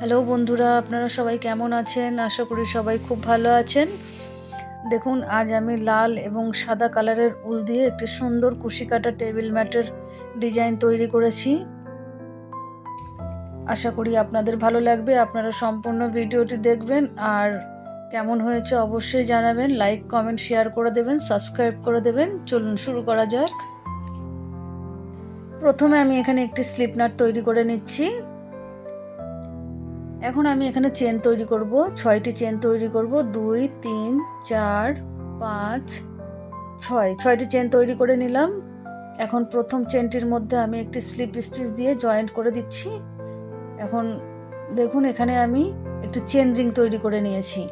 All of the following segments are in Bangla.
হ্যালো বন্ধুরা, আপনারা সবাই কেমন আছেন? আশা করি সবাই খুব ভালো আছেন। দেখুন, আজ আমি লাল এবং সাদা কালারের উল দিয়ে একটি সুন্দর কুশি কাটা টেবিল ম্যাটের ডিজাইন তৈরি করেছি। আশা করি আপনাদের ভালো লাগবে, আপনারা সম্পূর্ণ ভিডিওটি দেখবেন। আর কেমন হয়েছে অবশ্যই জানাবেন, লাইক, কমেন্ট, শেয়ার করে দেবেন, সাবস্ক্রাইব করে দেবেন। চলুন শুরু করা যাক। প্রথমে আমি এখানে একটি স্লিপ নাট তৈরি করে নিচ্ছি। এখন আমি এখানে চেন তৈরি করব। ছয়টি চেন তৈরি করব। দুই, তিন, চার, পাঁচ, ছয়। ছয়টি চেন তৈরি করে নিলাম। এখন প্রথম চেনটির মধ্যে আমি একটি স্লিপ স্টিচ দিয়ে জয়েন্ট করে দিচ্ছি। এখন দেখুন, এখানে আমি একটি চেন রিং তৈরি করে নিয়েছি।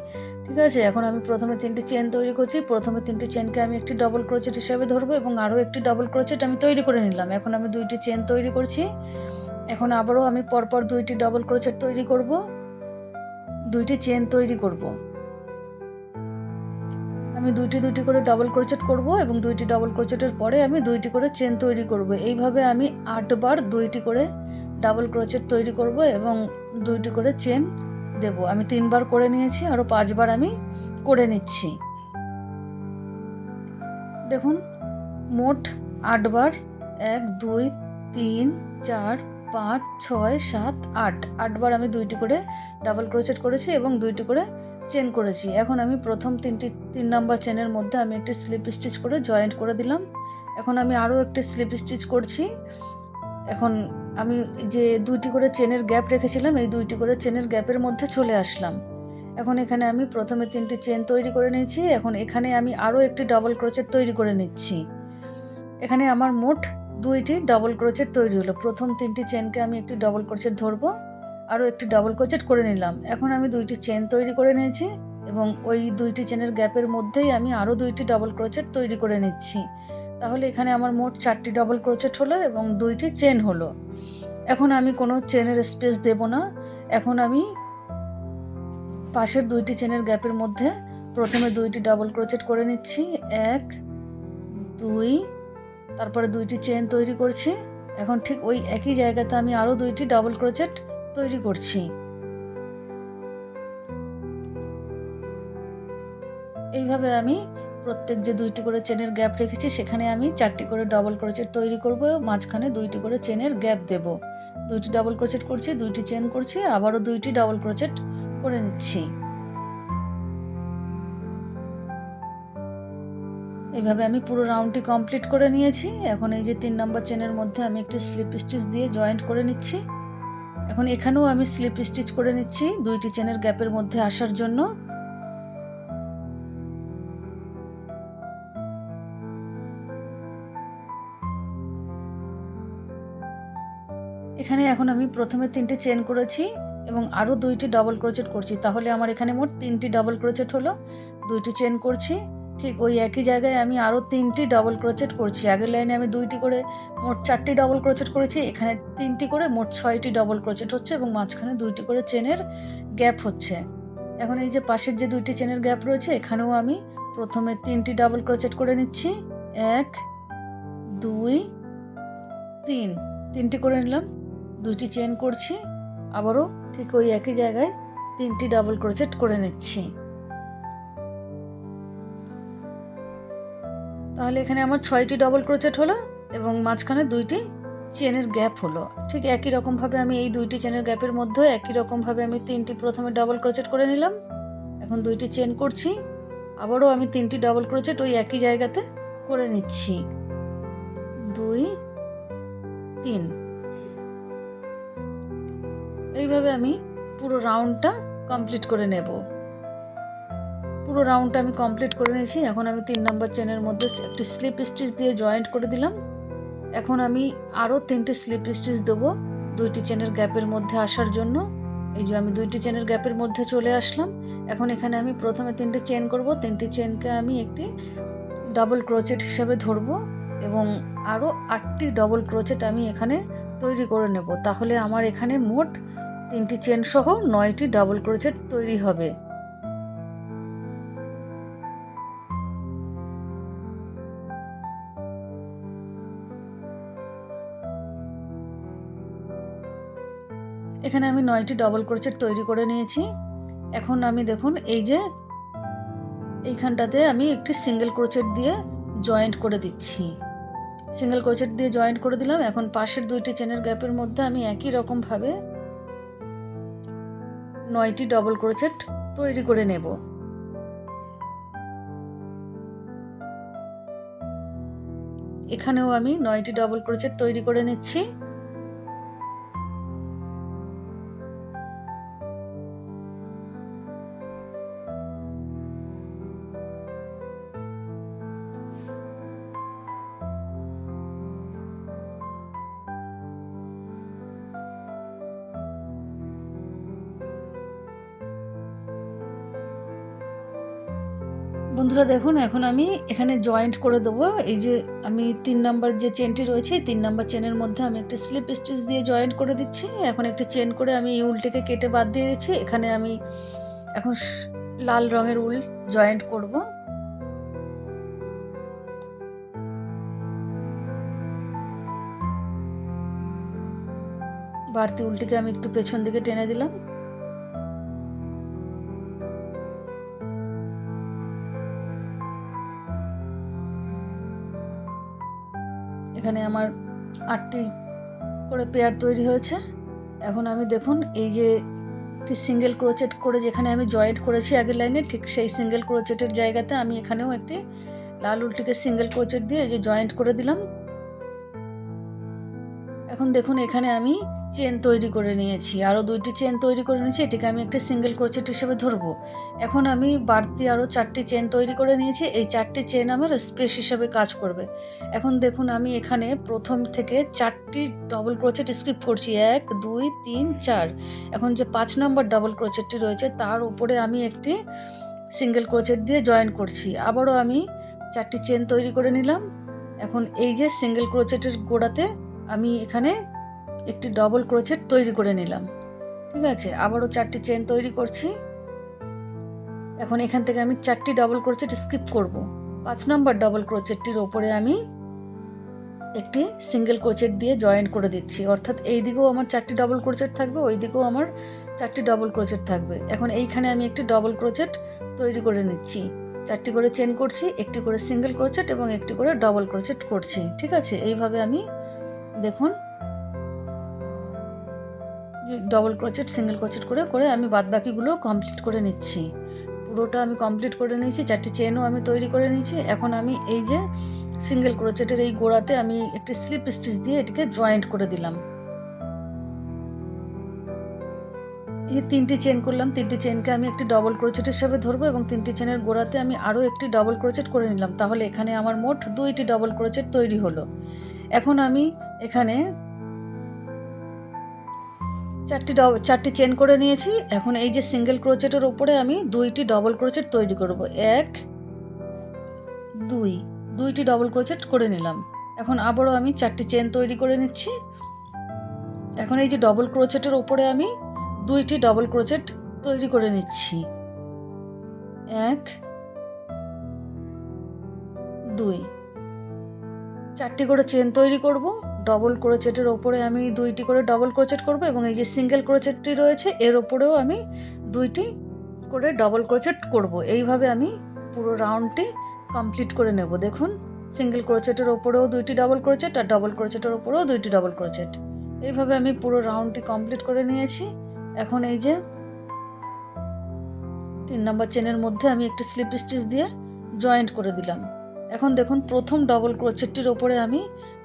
ঠিক আছে? এখন আমি প্রথমে তিনটি চেন তৈরি করছি। প্রথমে তিনটি চেনকে আমি একটি ডবল ক্রোচেট হিসাবে ধরবো এবং আরও একটি ডবল ক্রোচেট আমি তৈরি করে নিলাম। এখন আমি দুইটি চেন তৈরি করছি। এখন আবারও আমি পরপর দুইটি ডবল ক্রোচেট তৈরি করব, দুইটি চেন তৈরি করব। আমি দুইটি দুইটি করে ডবল ক্রোচেট করব এবং দুইটি ডবল ক্রোচেটের পরে আমি দুইটি করে চেন তৈরি করব। এইভাবে আমি আটবার দুইটি করে ডাবল ক্রোচেট তৈরি করব এবং দুইটি করে চেন দেব। আমি তিনবার করে নিয়েছি, আরও পাঁচবার আমি করে নিচ্ছি। দেখুন, মোট আটবার, এক, দুই, তিন, চার পাঁচ, ছয়, সাত, আট। আটবার আমি দুইটি করে ডাবল ক্রোচেট করেছি এবং দুইটি করে চেন করেছি। এখন আমি প্রথম তিনটি, তিন নাম্বার চেনের মধ্যে আমি একটি স্লিপ স্টিচ করে জয়েন্ট করে দিলাম। এখন আমি আরও একটি স্লিপ স্টিচ করছি। এখন আমি যে দুইটি করে চেনের গ্যাপ রেখেছিলাম, এই দুইটি করে চেনের গ্যাপের মধ্যে চলে আসলাম। এখন এখানে আমি প্রথমে তিনটি চেন তৈরি করে নিয়েছি। এখন এখানে আমি আরও একটি ডাবল ক্রোচেট তৈরি করে নিচ্ছি। এখানে আমার মোট দুইটি ডবল ক্রোচেট তৈরি হলো। প্রথম তিনটি চেনকে আমি একটি ডবল ক্রোচেট ধরবো, আরও একটি ডবল ক্রোচেট করে নিলাম। এখন আমি দুইটি চেন তৈরি করে নিয়েছি এবং ওই দুইটি চেনের গ্যাপের মধ্যেই আমি আরও দুইটি ডবল ক্রোচেট তৈরি করে নিচ্ছি। তাহলে এখানে আমার মোট চারটি ডবল ক্রোচেট হলো এবং দুইটি চেন হলো। এখন আমি কোনো চেনের স্পেস দেব না। এখন আমি পাশের দুইটি চেনের গ্যাপের মধ্যে প্রথমে দুইটি ডবল ক্রোচেট করে নিচ্ছি। এক, দুই তারপরে দুইটি চেন তৈরি করছি। এখন ঠিক ওই একই জায়গাতে আমি আরও দুইটি ডাবল ক্রোচেট তৈরি করছি। এইভাবে আমি প্রত্যেক যে দুইটি করে চেনের গ্যাপ রেখেছি, সেখানে আমি চারটি করে ডাবল ক্রোচেট তৈরি করব, মাঝখানে দুইটি করে চেনের গ্যাপ দেব। দুইটি ডাবল ক্রোচেট করছি, দুইটি চেন করছি, আবারও দুইটি ডাবল ক্রোচেট করে নিচ্ছি। এইভাবে আমি পুরো রাউন্ডটি কমপ্লিট করে নিয়েছি। এখন এই যে তিন নম্বর চেনের মধ্যে আমি একটি স্লিপ স্টিচ দিয়ে জয়েন্ট করে নিচ্ছি। এখন এখানেও আমি স্লিপ স্টিচ করে নিচ্ছি দুইটি চেনের গ্যাপের মধ্যে আসার জন্য। এখানে এখন আমি প্রথমে তিনটে চেন করেছি এবং আরও দুইটি ডবল ক্রোচেট করছি। তাহলে আমার এখানে মোট তিনটি ডবল ক্রোচেট হলো। দুইটি চেন করছি। ঠিক ওই একই জায়গায় আমি আরও তিনটি ডাবল ক্রোচেট করছি। আগের লাইনে আমি দুইটি করে মোট চারটি ডাবল ক্রোচেট করেছি, এখানে তিনটি করে মোট ছয়টি ডাবল ক্রোচেট হচ্ছে এবং মাঝখানে দুইটি করে চেনের গ্যাপ হচ্ছে। এখন এই যে পাশের যে দুইটি চেনের গ্যাপ রয়েছে, এখানেও আমি প্রথমে তিনটি ডাবল ক্রোচেট করে নিচ্ছি। এক, দুই, তিন। তিনটি করে নিলাম, দুইটি চেন করছি, আবারও ঠিক ওই একই জায়গায় তিনটি ডাবল ক্রোচেট করে নিচ্ছি। তাহলে এখানে আমার ছয়টি ডবল ক্রোচেট হলো এবং মাঝখানে দুইটি চেনের গ্যাপ হলো। ঠিক একই রকমভাবে আমি এই দুইটি চেনের গ্যাপের মধ্যে একই রকমভাবে আমি তিনটি প্রথমে ডবল ক্রোচেট করে নিলাম। এখন দুইটি চেন করছি, আবারও আমি তিনটি ডবল ক্রোচেট ওই একই জায়গাতে করে নিচ্ছি। দুই, তিন। এইভাবে আমি পুরো রাউন্ডটা কমপ্লিট করে নেব। পুরো রাউন্ডটা আমি কমপ্লিট করে নিয়েছি। এখন আমি তিন নম্বর চেনের মধ্যে একটি স্লিপ স্টিচ দিয়ে জয়েন্ট করে দিলাম। এখন আমি আরও তিনটি স্লিপ স্টিচ দেবো দুইটি চেনের গ্যাপের মধ্যে আসার জন্য। এই যে আমি দুইটি চেনের গ্যাপের মধ্যে চলে আসলাম। এখন এখানে আমি প্রথমে তিনটি চেন করব। তিনটি চেনকে আমি একটি ডাবল ক্রোচেট হিসাবে ধরবো এবং আরও আটটি ডবল ক্রোচেট আমি এখানে তৈরি করে নেব। তাহলে আমার এখানে মোট তিনটি চেন সহ নয়টি ডাবল ক্রোচেট তৈরি হবে। এখানে আমি নয়টি ডবল ক্রোচেট তৈরি করে নিয়েছি। এখন আমি দেখুন, এই যে এইখানটাতে আমি একটি সিঙ্গেল ক্রোচেট দিয়ে জয়েন্ট করে দিচ্ছি। সিঙ্গেল ক্রোচেট দিয়ে জয়েন্ট করে দিলাম। এখন পাশের দুইটি চেনের গ্যাপের মধ্যে আমি একই রকমভাবে নয়টি ডবল ক্রোচেট তৈরি করে নেব। এখানেও আমি নয়টি ডবল ক্রোচেট তৈরি করে নিচ্ছি। বন্ধুরা, দেখুন, এখন আমি এখানে জয়েন্ট করে দেবো। এই যে আমি তিন নাম্বার যে চেনটি রয়েছে তিন নাম্বার চেনের মধ্যে আমি একটা স্লিপ স্টিচ দিয়ে জয়েন্ট করে দিচ্ছি। এখন একটা চেন করে আমি এই উলটিকে কেটে বাদ দিয়ে দিচ্ছি। এখানে আমি এখন লাল রঙের উল জয়েন্ট করব। বাড়তি উলটিকে আমি একটু পেছন দিকে টেনে দিলাম। এখানে আমার আটটি করে পেয়ার তৈরি হয়েছে। এখন আমি দেখুন, এই যে একটি সিঙ্গেল ক্রোচেট করে যেখানে আমি জয়েন্ট করেছি আগের লাইনে ঠিক সেই সিঙ্গেল ক্রোচেটের জায়গাতে আমি এখানেও একটি লাল উল্টিকে সিঙ্গেল ক্রোচেট দিয়ে যে জয়েন্ট করে দিলাম। এখন দেখুন, এখানে আমি চেন তৈরি করে নিয়েছি। আরও দুইটি চেন তৈরি করে নিয়েছি। এটিকে আমি একটা সিঙ্গেল ক্রোচেট হিসেবে ধরবো। এখন আমি বাড়তি আরও চারটি চেন তৈরি করে নিয়েছি। এই চারটি চেন আমার স্পেস হিসেবে কাজ করবে। এখন দেখুন, আমি এখানে প্রথম থেকে চারটি ডবল ক্রোচেট স্কিপ করছি। এক, দুই, তিন, চার। এখন যে পাঁচ নম্বর ডবল ক্রোচেটটি রয়েছে, তার উপরে আমি একটি সিঙ্গেল ক্রোচেট দিয়ে জয়েন করছি। আবারও আমি চারটি চেন তৈরি করে নিলাম। এখন এই যে সিঙ্গেল ক্রোচেটের গোড়াতে আমি এখানে একটি ডবল ক্রোচেট তৈরি করে নিলাম। ঠিক আছে? আবারও চারটি চেন তৈরি করছি। এখন এখান থেকে আমি চারটি ডবল ক্রোচেট স্কিপ করব। পাঁচ নম্বর ডবল ক্রোচেটটির ওপরে আমি একটি সিঙ্গেল ক্রোচেট দিয়ে জয়েন্ট করে দিচ্ছি। অর্থাৎ এই দিকেও আমার চারটি ডবল ক্রোচেট থাকবে, ওই দিকেও আমার চারটি ডবল ক্রোচেট থাকবে। এখন এইখানে আমি একটি ডবল ক্রোচেট তৈরি করে নিচ্ছি। চারটি করে চেন করছি, একটি করে সিঙ্গেল ক্রোচেট এবং একটি করে ডবল ক্রোচেট করছি। ঠিক আছে? এইভাবে আমি দেখুন। ডবল ক্রোচেট সিঙ্গেল ক্রোচেট করে করে আমি বাদ বাকিগুলো কমপ্লিট করে নিচ্ছি। পুরোটা আমি কমপ্লিট করে নিয়েছি, চারটি চেনও আমি তৈরি করে নিয়েছি। এখন আমি এই যে সিঙ্গেল ক্রোচেটের এই গোড়াতে আমি একটি স্লিপ স্টিচ দিয়ে এটিকে জয়েন্ট করে দিলাম। এই তিনটি চেন করলাম, তিনটি চেনকে আমি একটি ডবল ক্রোচেট হিসাবে ধরবো এবং তিনটি চেনের গোড়াতে আমি আরও একটি ডবল ক্রোচেট করে নিলাম। তাহলে এখানে আমার মোট দুইটি ডবল ক্রোচেট তৈরি হলো। এখন আমি এখানে চারটি ডব, চারটি চেন করে নিয়েছি। এখন এই যে সিঙ্গেল ক্রোচেটের ওপরে আমি দুইটি ডবল ক্রোচেট তৈরি করব। এক, দুই, দুইটি ডবল ক্রোচেট করে নিলাম। এখন আবারও আমি চারটি চেন তৈরি করে নিচ্ছি। এখন এই যে ডবল ক্রোচেটের ওপরে আমি দুইটি ডবল ক্রোচেট তৈরি করে নিচ্ছি। এক, দুই চারটি করে চেন তৈরি করব ডবল ক্রোচেটের ওপরে আমি দুইটি করে ডবল ক্রোচেট করব এবং এই যে সিঙ্গেল ক্রোচেটটি রয়েছে, এর ওপরেও আমি দুইটি করে ডবল ক্রোচেট করব। এইভাবে আমি পুরো রাউন্ডটি কমপ্লিট করে নেব। দেখুন সিঙ্গেল ক্রোচেটের ওপরেও দুইটি ডবল ক্রোচেট আর ডবল ক্রোচেটের ওপরেও দুইটি ডবল ক্রোচেট এইভাবে আমি পুরো রাউন্ডটি কমপ্লিট করে নিয়েছি। এখন এই যে তিন নম্বর চেনের মধ্যে আমি একটি স্লিপ স্টিচ দিয়ে জয়েন্ট করে দিলাম। এখন দেখুন, প্রথম ডবল ক্রোচেটটির ওপরে আমি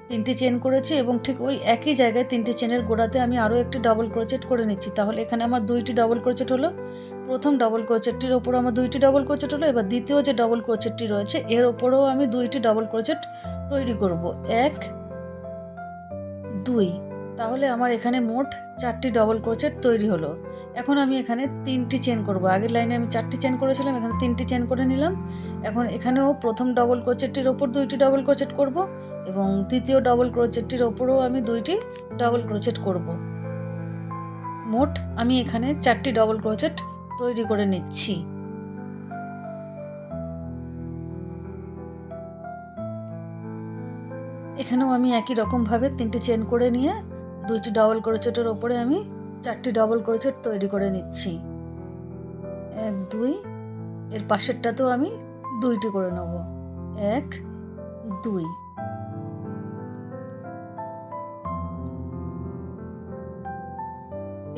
তিনটি চেন করেছি এবং ঠিক ওই একই জায়গায় তিনটি চেনের গোড়াতে আমি আরও একটি ডবল ক্রোচেট করে নিচ্ছি। তাহলে এখানে আমার দুইটি ডবল ক্রোচেট হলো। প্রথম ডবল ক্রোচেটটির ওপরও আমার দুইটি ডবল ক্রোচেট হলো। এবার দ্বিতীয় যে ডবল ক্রোচেটটি রয়েছে, এর ওপরেও আমি দুইটি ডবল ক্রোচেট তৈরি করব। এক, দুই তাহলে আমার এখানে মোট চারটি ডবল ক্রোচেট তৈরি হলো। এখন আমি এখানে তিনটি চেন করব। আগের লাইনে আমি চারটি চেন করেছিলাম, এখানে তিনটি চেন করে নিলাম। এখন এখানেও প্রথম ডবল ক্রোচেটটির ওপর দুইটি ডবল ক্রোচেট করব এবং দ্বিতীয় ডবল ক্রোচেটটির ওপরেও আমি দুইটি ডবল ক্রোচেট করব। মোট আমি এখানে চারটি ডবল ক্রোচেট তৈরি করে নিচ্ছি। এখানেও আমি একই রকমভাবে তিনটি চেন করে নিয়ে দুইটি ডবল ক্রোচেটের ওপরে আমি চারটি ডবল ক্রোচেট তৈরি করে নিচ্ছি। এক, দুই, এর পাশেরটাতেও আমি দুইটি করে নেব। এক, দুই।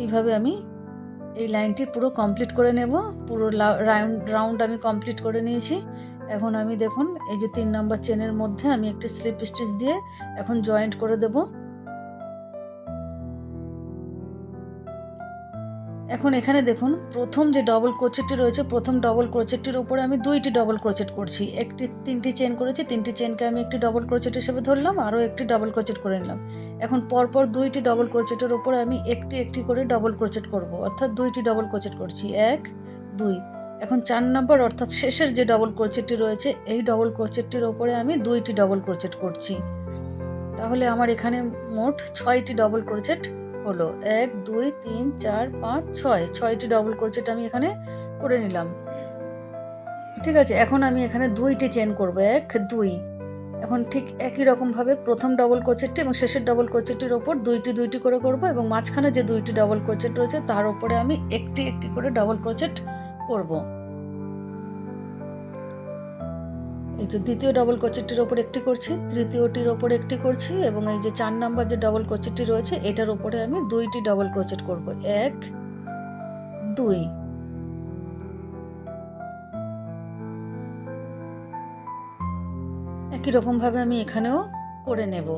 এইভাবে আমি এই লাইনটি পুরো কমপ্লিট করে নেব। পুরো রাউন্ড রাউন্ড আমি কমপ্লিট করে নিয়েছি। এখন আমি দেখুন, এই যে তিন নাম্বার চেনের মধ্যে আমি একটি স্লিপ স্টিচ দিয়ে এখন জয়েন্ট করে দেবো। এখন এখানে দেখুন প্রথম যে ডবল ক্রোচেটটি রয়েছে প্রথম ডবল ক্রোচেটটির উপরে আমি দুইটি ডবল ক্রোচেট করছি। একটি তিনটি চেন করেছি তিনটি চেনকে আমি একটি ডবল ক্রোচেট হিসেবে ধরলাম আরও একটি ডবল ক্রোচেট করে নিলাম। এখন পরপর দুইটি ডবল ক্রোচেটের উপরে আমি একটি একটি করে ডবল ক্রোচেট করব। অর্থাৎ দুইটি ডবল ক্রোচেট করছি। এক দুই। এখন চার নম্বর অর্থাৎ শেষের যে ডবল ক্রোচেটটি রয়েছে এই ডবল ক্রোচেটটির ওপরে আমি দুইটি ডবল ক্রোচেট করছি। তাহলে আমার এখানে মোট ছয়টি ডবল ক্রোচেট হলো? এক, দুই, তিন, চার, পাঁচ, ছয়। ছয়টি ডবল ক্রোচেট আমি এখানে করে নিলাম। ঠিক আছে, এখন আমি এখানে দুইটি চেন করব। এক, দুই। এখন ঠিক একই রকমভাবে প্রথম ডবল ক্রোচেটটি এবং শেষের ডবল ক্রোচেটটির ওপর দুইটি দুইটি করে করব এবং মাঝখানে যে দুইটি ডবল ক্রোচেট রয়েছে তার উপরে আমি একটি একটি করে ডবল ক্রোচেট করব। এই যে দ্বিতীয় ডবল কোচেটটির ওপর একটি করছি, তৃতীয়টির ওপর একটি করছি এবং এই যে চার নাম্বার যে ডবল কোচেটটি রয়েছে, এটার ওপরে আমি দুইটি ডবল ক্রোচেট করব। এক, দুই। একই রকমভাবে আমি এখানেও করে নেব।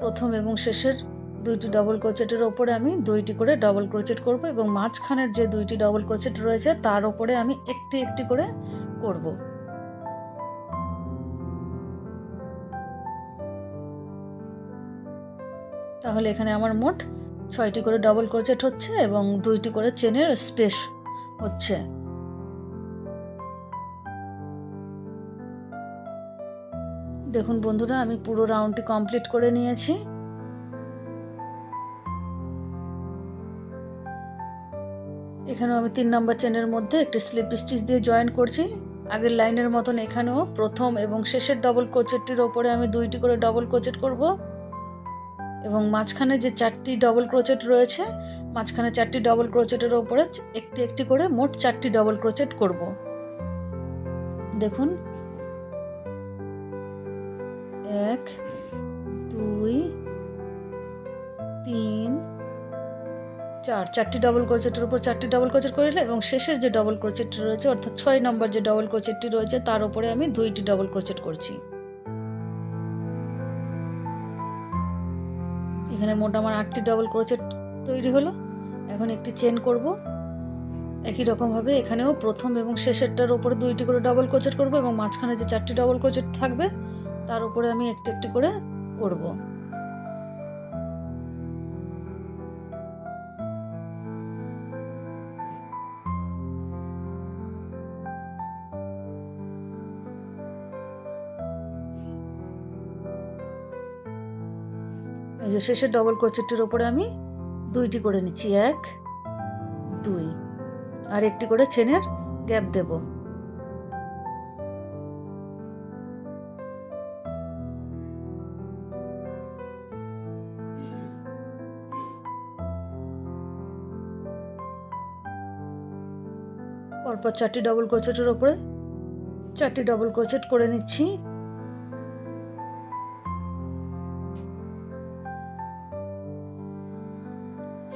প্রথম এবং শেষের দুইটি ডবল ক্রোচেটের ওপরে আমি দুইটি করে ডবল ক্রোচেট করব এবং মাঝখানের যে দুইটি ডবল ক্রোচেট রয়েছে, তার ওপরে আমি একটি একটি করে করব। তাহলে এখানে আমার মোট ছয়টি করে ডবল ক্রোচেট হচ্ছে এবং দুইটি করে চেনের স্পেস হচ্ছে। দেখুন বন্ধুরা, আমি পুরো রাউন্ডটি কমপ্লিট করে নিয়েছি। এখানেও আমি তিন নম্বর চেনের মধ্যে একটি স্লিপ স্টিচ দিয়ে জয়েন করছি। আগের লাইনের মতন এখানেও প্রথম এবং শেষের ডবল ক্রোচেটটির ওপরে আমি দুইটি করে ডবল ক্রোচেট করব। এবং মাঝখানে যে চারটি ডবল ক্রোচেট রয়েছে, মাঝখানে চারটি ডবল ক্রোচেটের ওপরে একটি একটি করে মোট চারটি ডবল ক্রোচেট করব। দেখুন। এক, দুই, তিন চার, চারটি ডবল ক্রোচেটের উপর চারটি ডবল ক্রোচেট করে এবং শেষের যে ডবল ক্রোচেটটি রয়েছে, অর্থাৎ ছয় নম্বর যে ডবল ক্রোচেটটি রয়েছে, তার উপরে আমি দুইটি ডবল ক্রোচেট করছি। এখানে মোট আমার আটটি ডবল ক্রোচেট তৈরি হলো। এখন একটি চেন করব। একই রকমভাবে এখানেও প্রথম এবং শেষেরটার উপরে দুইটি করে ডবল ক্রোচেট করব এবং মাঝখানে যে চারটি ডবল ক্রোচেট থাকবে, তার উপরে আমি একটি একটি করে করব। শেষের ডবল ক্রোচেটটির ওপরে আমি দুইটি করে নিচ্ছি, এক, দুই, আর একটি করে চেনের গ্যাপ দেব। পরপর চারটি ডবল ক্রোচেটের ওপরে চারটি ডবল ক্রোচেট করে নিচ্ছি।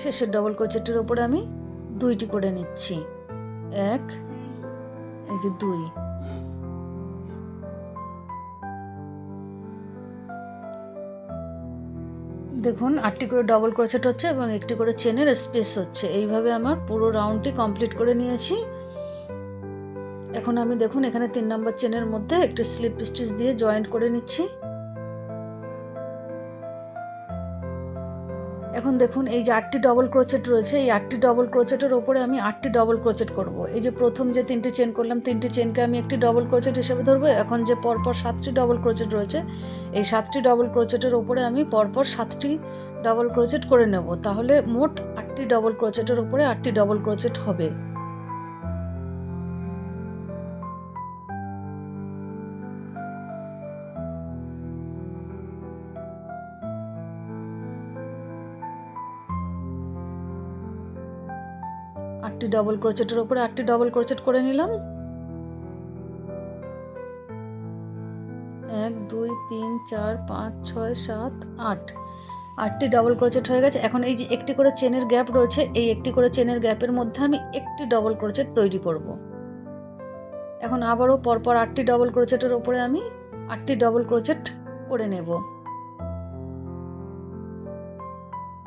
শেষের ডবল কোচেটের ওপরে আমি দুইটি করে নিচ্ছি। এক, এই যে দুই। দেখুন, আটটি করে ডবল ক্রোচেট হচ্ছে এবং একটি করে চেনের স্পেস হচ্ছে। এইভাবে আমার পুরো রাউন্ডটি কমপ্লিট করে নিয়েছি। এখন আমি দেখুন, এখানে তিন নম্বর চেনের মধ্যে একটি স্লিপ স্টিচ দিয়ে জয়েন্ট করে নিচ্ছি। এখন দেখুন, এই যে আটটি ডবল ক্রোচেট রয়েছে, এই আটটি ডবল ক্রোচেটের ওপরে আমি আটটি ডবল ক্রোচেট করব। এই যে প্রথম যে তিনটি চেন করলাম, তিনটি চেনকে আমি একটি ডবল ক্রোচেট হিসেবে ধরবো। এখন যে পরপর সাতটি ডবল ক্রোচেট রয়েছে, এই সাতটি ডবল ক্রোচেটের ওপরে আমি পরপর সাতটি ডবল ক্রোচেট করে নেব। তাহলে মোট আটটি ডবল ক্রোচেটের ওপরে আটটি ডবল ক্রোচেট হবে। আটটি ডবল ক্রোচেটের ওপরে আটটি ডবল ক্রোচেট করে নিলাম। এক, দুই, তিন, চার, পাঁচ, ছয়, সাত, আট। আটটি ডবল ক্রোচেট হয়ে গেছে। এখন এই যে একটি করে চেনের গ্যাপ রয়েছে, এই একটি করে চেনের গ্যাপের মধ্যে আমি একটি ডবল ক্রোচেট তৈরি করব। এখন আবারও পরপর আটটি ডবল ক্রোচেটের ওপরে আমি আটটি ডবল ক্রোচেট করে নেব।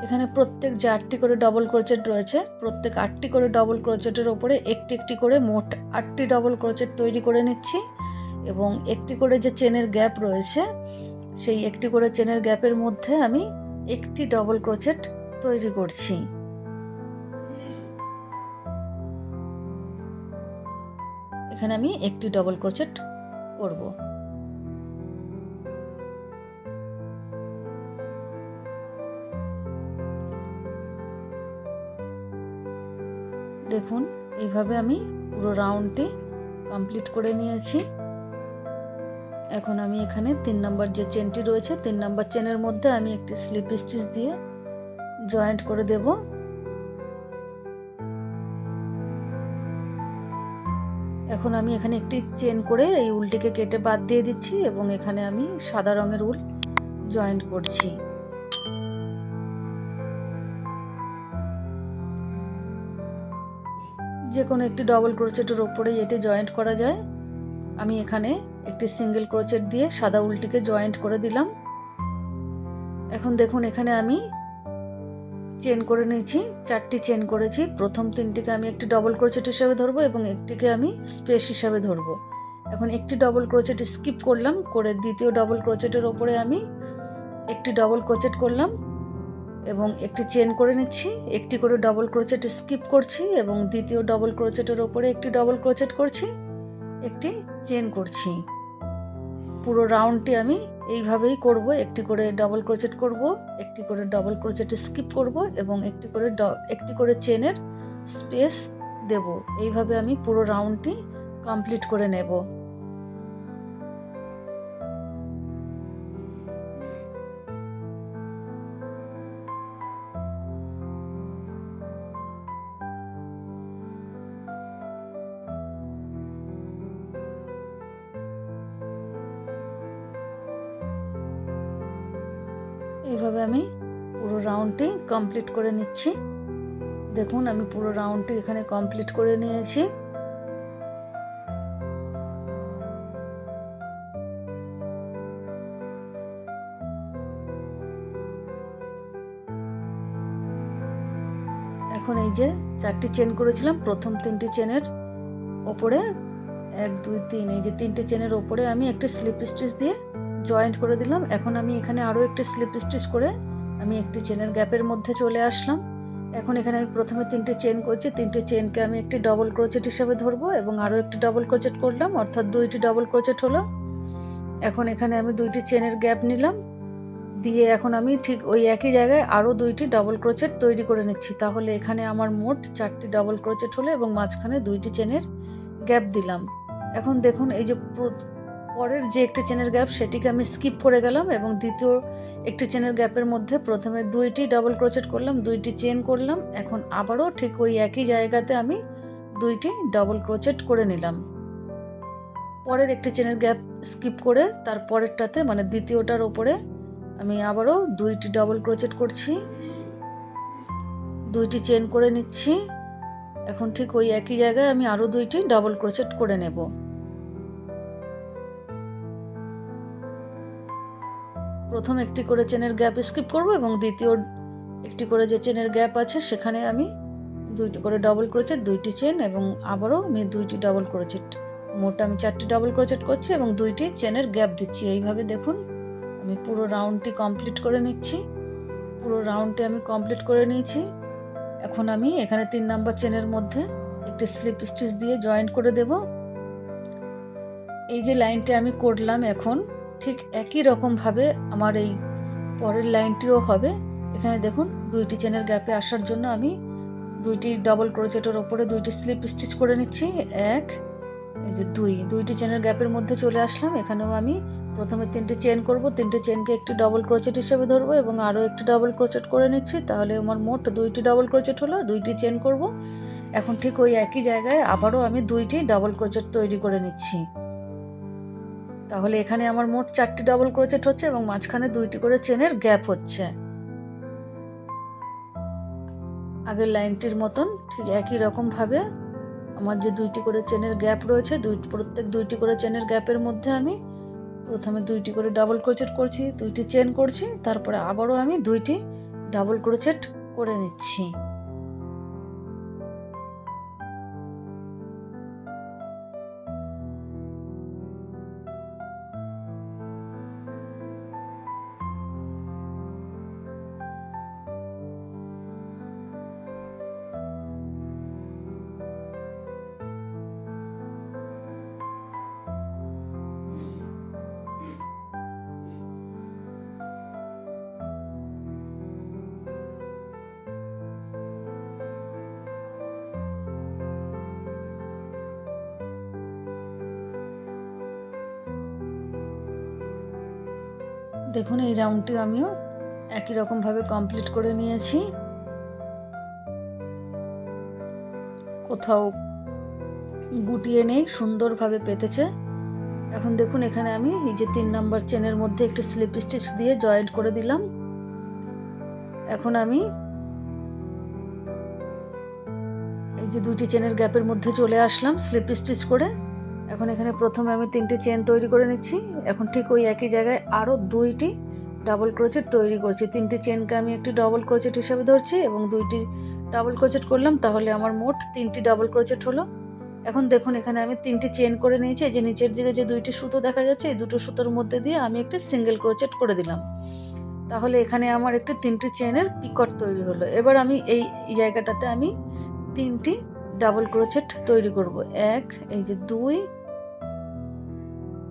এখানে প্রত্যেক যে আটটি করে ডবল ক্রোচেট রয়েছে, প্রত্যেক আটটি করে ডবল ক্রোচেটের ওপরে একটি একটি করে মোট আটটি ডবল ক্রোচেট তৈরি করে নিচ্ছি এবং একটি করে যে চেনের গ্যাপ রয়েছে, সেই একটি করে চেনের গ্যাপের মধ্যে আমি একটি ডবল ক্রোচেট তৈরি করছি। এখানে আমি একটি ডবল ক্রোচেট করব। দেখুন, এইভাবে আমি পুরো রাউন্ডটি কমপ্লিট করে নিয়েছি। এখন আমি এখানে তিন নম্বর যে চেনটি রয়েছে, তিন নম্বর চেনের মধ্যে আমি একটি স্লিপ স্টিচ দিয়ে জয়েন্ট করে দেব। এখন আমি এখানে একটি চেন করে এই উলটিকে কেটে বাদ দিয়ে দিচ্ছি এবং এখানে আমি সাদা রঙের উল জয়েন্ট করছি। যে কোনো একটি ডবল ক্রোচেটের ওপরেই এটি জয়েন্ট করা যায়। আমি এখানে একটি সিঙ্গেল ক্রোচেট দিয়ে সাদা উলটিকে জয়েন্ট করে দিলাম। এখন দেখুন এখানে আমি চেন করে নিয়েছি, চারটি চেন করেছি। প্রথম তিনটিকে আমি একটি ডবল ক্রোচেট হিসাবে ধরবো এবং একটিকে আমি স্পেস হিসাবে ধরবো। এখন একটি ডবল ক্রোচেট স্কিপ করলাম, করে দ্বিতীয় ডবল ক্রোচেটের ওপরে আমি একটি ডবল ক্রোচেট করলাম। এবং একটি চেন করে নিচ্ছি, একটি করে ডবল ক্রোচেট স্কিপ করছি এবং দ্বিতীয় ডবল ক্রোচেটের ওপরে একটি ডবল ক্রোচেট করছি, একটি চেন করছি। পুরো রাউন্ডটি আমি এইভাবেই করব, একটি করে ডবল ক্রোচেট করব, একটি করে ডবল ক্রোচেট স্কিপ করব এবং একটি করে একটি করে চেনের স্পেস দেব। এইভাবে আমি পুরো রাউন্ডটি কমপ্লিট করে নেব। এইভাবে আমি পুরো রাউন্ডটি কমপ্লিট করে নিচ্ছি। দেখুন, আমি পুরো রাউন্ডটি এখানে কমপ্লিট করে নিয়েছি। এখন এই যে চারটি চেন করেছিলাম, প্রথম তিনটি চেনের ওপরে, এক, দুই, তিন, এই যে তিনটে চেনের ওপরে আমি একটি স্লিপ স্টিচ দিয়ে জয়েন্ট করে দিলাম। এখন আমি এখানে আরও একটি স্লিপ স্টিচ করে আমি একটি চেনের গ্যাপের মধ্যে চলে আসলাম। এখন এখানে আমি প্রথমে তিনটে চেন করছি। তিনটে চেনকে আমি একটি ডবল ক্রোচেট হিসাবে ধরবো এবং আরও একটি ডবল ক্রোচেট করলাম, অর্থাৎ দুইটি ডবল ক্রোচেট হলো। এখন এখানে আমি দুইটি চেনের গ্যাপ নিলাম। দিয়ে এখন আমি ঠিক ওই একই জায়গায় আরও দুইটি ডবল ক্রোচেট তৈরি করে নিচ্ছি। তাহলে এখানে আমার মোট চারটি ডবল ক্রোচেট হলো এবং মাঝখানে দুইটি চেনের গ্যাপ দিলাম। এখন দেখুন এই যে পরের যে একটি চেনের গ্যাপ সেটিকে আমি স্কিপ করে গেলাম এবং দ্বিতীয় একটি চেনের গ্যাপের মধ্যে প্রথমে দুইটি ডাবল ক্রোচেট করলাম, দুইটি চেন করলাম। এখন আবারও ঠিক ওই একই জায়গাতে আমি দুইটি ডাবল ক্রোচেট করে নিলাম। পরের একটি চেনের গ্যাপ স্কিপ করে তার পরেরটাতে মানে দ্বিতীয়টার ওপরে আমি আবারও দুইটি ডাবল ক্রোচেট করছি। দুইটি চেন করে নিচ্ছি। এখন ঠিক ওই একই জায়গায় আমি আরও দুইটি ডাবল ক্রোচেট করে নেব। প্রথম একটি করে চেনের গ্যাপ স্কিপ করব এবং দ্বিতীয় একটি করে যে চেনের গ্যাপ আছে, সেখানে আমি দুইটি করে ডবল ক্রোচেট দুইটি চেন এবং আবারও আমি দুইটি ডবল ক্রোচেট মোট আমি চারটি ডবল ক্রোচেট করছি এবং দুইটি চেনের গ্যাপ দিচ্ছি। এইভাবে দেখুন, আমি পুরো রাউন্ডটি কমপ্লিট করে নিচ্ছি। পুরো রাউন্ডটি আমি কমপ্লিট করে নিয়েছি। এখন আমি এখানে তিন নাম্বার চেনের মধ্যে একটি স্লিপ স্টিচ দিয়ে জয়েন্ট করে দেব। এই যে লাইনটি আমি করলাম এখন ঠিক একই রকমভাবে আমার এই পরের লাইনটিও হবে। এখানে দেখুন, দুইটি চেনের গ্যাপে আসার জন্য আমি দুইটি ডবল ক্রোচেটের ওপরে দুইটি স্লিপ স্টিচ করে নিচ্ছি। এক, এই যে দুই, দুইটি চেনের গ্যাপের মধ্যে চলে আসলাম। এখানেও আমি প্রথমে তিনটে চেন করব, তিনটে চেনকে একটি ডবল ক্রোচেট হিসেবে ধরবো এবং আরও একটি ডবল ক্রোচেট করে নিচ্ছি। তাহলে আমার মোট দুইটি ডবল ক্রোচেট হলো, দুইটি চেন করব। এখন ঠিক ওই একই জায়গায় আবারও আমি দুইটি ডাবল ক্রোচেট তৈরি করে নিচ্ছি। তাহলে এখানে আমার মোট চারটি ডাবল ক্রোচেট হচ্ছে এবং মাঝখানে দুইটি করে চেনের গ্যাপ হচ্ছে। আগের লাইনটির মতন ঠিক একই রকমভাবে আমার যে দুইটি করে চেনের গ্যাপ রয়েছে, দুই, প্রত্যেক দুইটি করে চেনের গ্যাপের মধ্যে আমি প্রথমে দুইটি করে ডাবল ক্রোচেট করছি, দুইটি চেন করছি, তারপরে আবারও আমি দুইটি ডাবল ক্রোচেট করে নিচ্ছি। দেখুন, এই রাউন্ডটি আমিও একই রকমভাবে কমপ্লিট করে নিয়েছি। কোথাও গুটিয়ে নেই, সুন্দরভাবে পেতেছে। এখন দেখুন, এখানে আমি এই যে তিন নম্বর চেনের মধ্যে একটি স্লিপ স্টিচ দিয়ে জয়েন্ট করে দিলাম। এখন আমি এই যে দুইটি চেনের গ্যাপের মধ্যে চলে আসলাম স্লিপ স্টিচ করে। এখন এখানে প্রথমে আমি তিনটি চেন তৈরি করে নিচ্ছি। এখন ঠিক ওই একই জায়গায় আরও দুইটি ডাবল ক্রোচেট তৈরি করছি। তিনটি চেনকে আমি একটি ডাবল ক্রোচেট হিসাবে ধরছি এবং দুইটি ডাবল ক্রোচেট করলাম, তাহলে আমার মোট তিনটি ডাবল ক্রোচেট হলো। এখন দেখুন, এখানে আমি তিনটি চেন করে নিয়েছি। যে নিচের দিকে যে দুইটি সুতো দেখা যাচ্ছে, এই দুটো সুতোর মধ্যে দিয়ে আমি একটি সিঙ্গেল ক্রোচেট করে দিলাম। তাহলে এখানে আমার একটি তিনটি চেনের পিকট তৈরি হলো। এবার আমি এই জায়গাটাতে আমি তিনটি ডাবল ক্রোচেট তৈরি করব। এক, এই যে দুই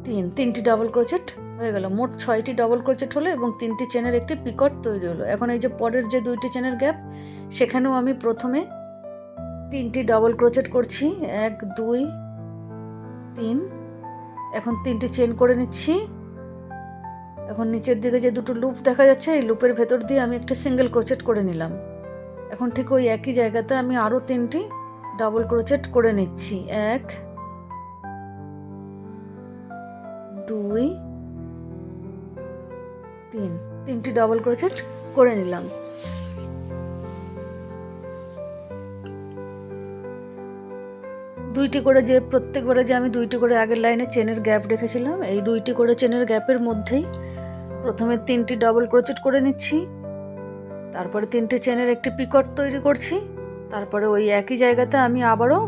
তিন, তিনটি ডাবল ক্রোচেট হয়ে গেল। মোট ছয়টি ডাবল ক্রোচেট হলো এবং তিনটি চেনের একটি পিকট তৈরি হলো। এখন এই যে পরের যে দুইটি চেনের গ্যাপ সেখানেও আমি প্রথমে তিনটি ডাবল ক্রোচেট করছি। এক, দুই, তিন। এখন তিনটি চেন করে নিচ্ছি। এখন নিচের দিকে যে দুটো লুপ দেখা যাচ্ছে, এই লুপের ভেতর দিয়ে আমি একটা সিঙ্গেল ক্রোচেট করে নিলাম। এখন ঠিক ওই একই জায়গাতে আমি আরও তিনটি ডাবল ক্রোচেট করে নিচ্ছি। এক দুই, তিন। তিনটি ডবল ক্রোচেট করে নিলাম। দুইটি করে যে প্রত্যেকবারে যে আমি দুইটি করে আগের লাইনে চেনের গ্যাপ রেখেছিলাম, এই দুইটি করে চেনের গ্যাপের মধ্যেই প্রথমে তিনটি ডবল ক্রোচেট করে নিচ্ছি। তারপরে তিনটি চেনের একটি পিকট তৈরি করছি। তারপরে ওই একই জায়গাতে আমি আবারও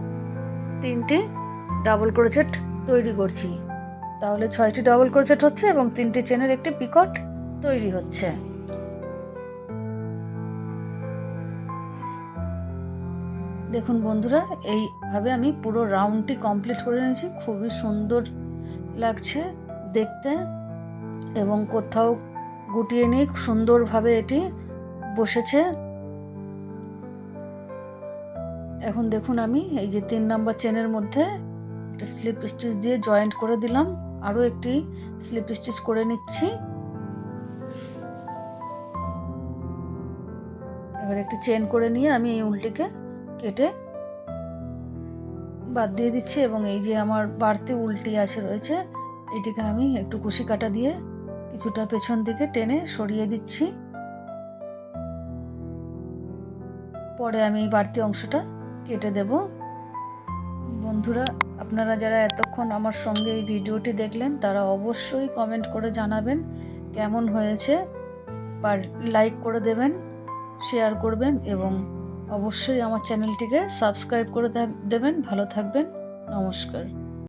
তিনটি ডাবল ক্রোচেট তৈরি করছি। তাহলে ছয়টি ডবল ক্রোচেট হচ্ছে এবং তিনটি চেনের একটি পিকট তৈরি হচ্ছে। দেখুন বন্ধুরা, এইভাবে আমি পুরো রাউন্ডটি কমপ্লিট করে নিয়েছি। খুবই সুন্দর লাগছে দেখতে এবং কোথাও গুটিয়ে নিয়ে সুন্দরভাবে এটি বসেছে। এখন দেখুন আমি এই যে তিন নাম্বার চেনের মধ্যে একটা স্লিপ স্টিচ দিয়ে জয়েন্ট করে দিলাম। আরও একটি স্লিপ স্টিচ করে নিচ্ছি। এবার একটি চেন করে নিয়ে আমি এই উলটিকে কেটে বাদ দিয়ে দিচ্ছি এবং এই যে আমার বাড়তি উল্টি আছে রয়েছে, এটিকে আমি একটু কুশি কাটা দিয়ে কিছুটা পেছন দিকে টেনে সরিয়ে দিচ্ছি। পরে আমি এই বাড়তি অংশটা কেটে দেব। বন্ধুরা, আপনারা যারা এতক্ষণ আমার সঙ্গে এই ভিডিওটি দেখলেন, তারা অবশ্যই কমেন্ট করে জানাবেন কেমন হয়েছে, আর লাইক করে দেবেন শেয়ার করবেন, এবং অবশ্যই আমার চ্যানেলটিকে সাবস্ক্রাইব করে দেবেন। ভালো থাকবেন। নমস্কার।